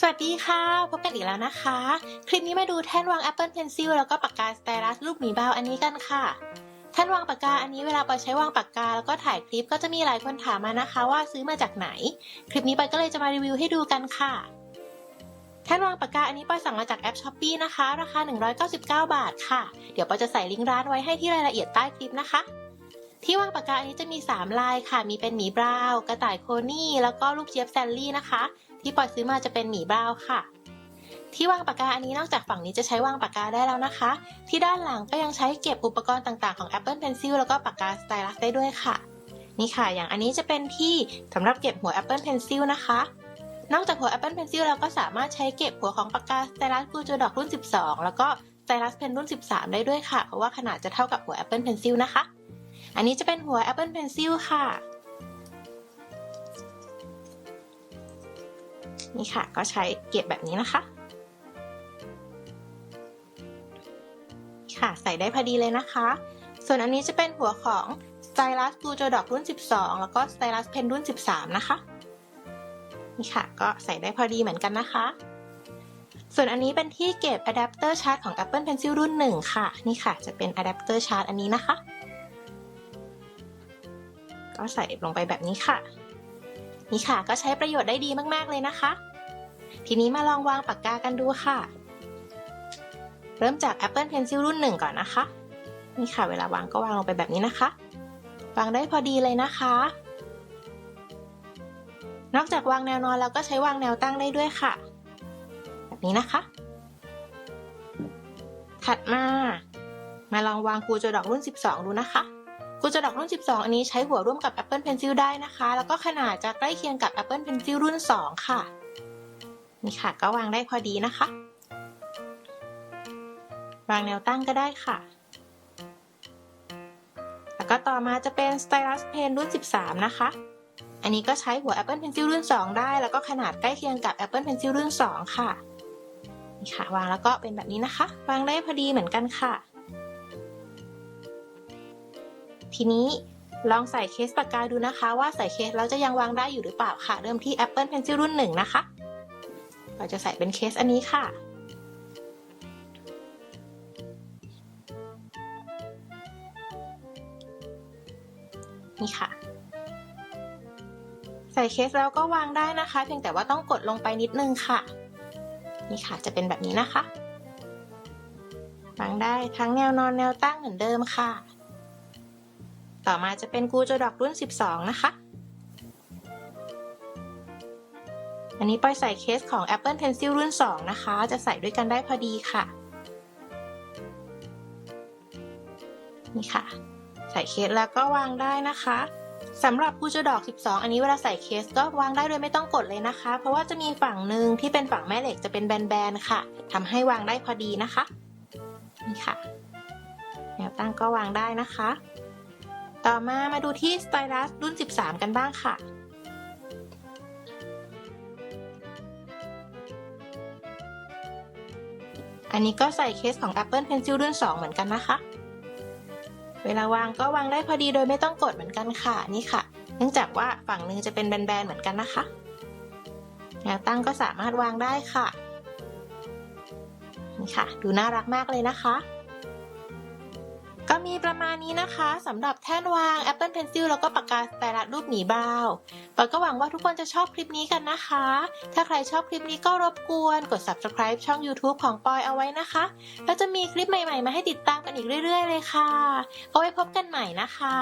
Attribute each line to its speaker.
Speaker 1: สวัสดีค่ะ พบกันอีกแล้วนะคะ คลิปนี้มาดูแท่นวาง Apple Pencil แล้วก็ปากกาสไตลัสรูปหมีบาอันนี้กันค่ะ แท่นวางปากกาอันนี้เวลาปอใช้วางปากกาแล้วก็ถ่ายคลิปก็จะมีหลายคนถามมานะคะว่าซื้อมาจากไหน คลิปนี้ปอยก็เลยจะมารีวิวให้ดูกันค่ะ แท่นวางปากกาอันนี้ปอยสั่งมาจากแอป s h อ p e e นะคะ ราคา 199 บาทค่ะ เดี๋ยวปอยจะใส่ลิงก์ร้านไว้ให้ที่รายละเอียดใต้คลิปนะคะที่วางปากกาอันนี้จะมี 3 ลายค่ะ มีเป็นหมีบราว กระต่ายโคนี่ แล้วก็ลูกเจี๊ยบแซลลี่นะคะ ที่ปอยซื้อมาจะเป็นหมีบราวค่ะ ที่วางปากกาอันนี้นอกจากฝั่งนี้จะใช้วางปากกาได้แล้วนะคะ ที่ด้านหลังก็ยังใช้เก็บอุปกรณ์ต่างๆของ Apple Pencil แล้วก็ปากกาสไตลัสได้ด้วยค่ะ นี่ค่ะ อย่างอันนี้จะเป็นที่สำหรับเก็บหัว Apple Pencil นะคะนอกจากหัว Apple Pencil เราก็สามารถใช้เก็บหัวของปากกาสไตลัสกูจูดอกรุ่น 12 แล้วก็สไตลัสเพนรุ่น 13 ได้ด้วยค่ะ เพราะว่าขนาดจะเท่ากับหัว Apple Pencil นะคะ อันนี้จะเป็นหัว Apple Pencil ค่ะ นี่ค่ะ ก็ใช้เก็บแบบนี้นะคะ ค่ะใส่ได้พอดีเลยนะคะ ส่วนอันนี้จะเป็นหัวของ Stylus g u j o d o k รุ่น 12 แล้วก็ Stylus Pen รุ่น 13 นะคะ นี่ค่ะ ก็ใส่ได้พอดีเหมือนกันนะคะ ส่วนอันนี้เป็นที่เก็บ Adapter Charge ของ Apple Pencil รุ่น 1 ค่ะ นี่ค่ะ จะเป็น Adapter Charge อันนี้นะคะ ก็ใส่ลงไปแบบนี้ค่ะนี่ค่ะก็ใช้ประโยชน์ได้ดีมาก ๆ เลยนะคะ ทีนี้มาลองวางปากกากันดูค่ะ เริ่มจาก Apple Pencil รุ่นหนึ่งก่อนนะคะ นี่ค่ะ เวลาวางก็วางลงไปแบบนี้นะคะ วางได้พอดีเลยนะคะ นอกจากวางแนวนอนแล้วก็ใช้วางแนวตั้งได้ด้วยค่ะ แบบนี้นะคะ ถัดมามาลองวางกูโจดอกรุ่น 12 ดูนะคะ กูจดอกรุ่น 12 อันนี้ใช้หัวร่วมกับ Apple Pencil ได้นะคะ แล้วก็ขนาดจะใกล้เคียงกับ Apple Pencil รุ่น 2 ค่ะ นี่ค่ะก็วางได้พอดีนะคะ วางแนวตั้งก็ได้ค่ะ แล้วก็ต่อมาจะเป็น Stylus Pen รุ่น 13 นะคะ อันนี้ก็ใช้หัว Apple Pencil รุ่น 2 ได้ แล้วก็ขนาดใกล้เคียงกับ Apple Pencil รุ่น 2 ค่ะนี่ค่ะ วางแล้วก็เป็นแบบนี้นะคะ วางได้พอดีเหมือนกันค่ะ ทีนี้ลองใส่เคสปากกาดูนะคะ ว่าใส่เคสแล้วจะยังวางได้อยู่หรือเปล่าค่ะ เริ่มที่ Apple Pencil รุ่นหนึ่งนะคะ เราจะใส่เป็นเคสอันนี้ค่ะ นี่ค่ะ ใส่เคสแล้วก็วางได้นะคะ เพียงแต่ว่าต้องกดลงไปนิดนึงค่ะ นี่ค่ะจะเป็นแบบนี้นะคะ วางได้ทั้งแนวนอนแนวตั้งเหมือนเดิมค่ะ ต่อมาจะเป็นกูโจดอกรุ่น 12 นะคะ อันนี้ปอยใส่เคสของ Apple Pencil รุ่น 2 นะคะ จะใส่ด้วยกันได้พอดีค่ะ นี่ค่ะ ใส่เคสแล้วก็วางได้นะคะสำหรับกูโจดอก 12 อันนี้เวลาใส่เคสก็วางได้โดยไม่ต้องกดเลยนะคะ เพราะว่าจะมีฝั่งหนึ่งที่เป็นฝั่งแม่เหล็กจะเป็นแบนๆค่ะทำให้วางได้พอดีนะคะ นี่ค่ะ แนวตั้งก็วางได้นะคะ ต่อมามาดูที่ Stylus รุ่น 13 กันบ้างค่ะ อันนี้ก็ใส่เคสของ Apple Pencil รุ่น 2 เหมือนกันนะคะ เวลาวางก็วางได้พอดีโดยไม่ต้องกดเหมือนกันค่ะนี่ค่ะ เนื่องจากว่าฝั่งหนึงจะเป็นแบนๆเหมือนกันนะคะแนวตั้งก็สามารถวางได้ค่ะนี่ค่ะ ดูน่ารักมากเลยนะคะ็มีประมาณนี้นะคะสำหรับแท่นวาง Apple Pencil แล้วก็ปากกาสไตลัสรูปหมีบราวน์ปอยก็หวังว่าทุกคนจะชอบคลิปนี้กันนะคะ ถ้าใครชอบคลิปนี้ก็รบกวน กด subscribe ช่อง YouTube ของปอยเอาไว้นะคะ แล้วจะมีคลิปใหม่ๆ มาให้ติดตามกันอีกเรื่อย ๆ เลยค่ะ เอาไว้พบกันใหม่นะคะ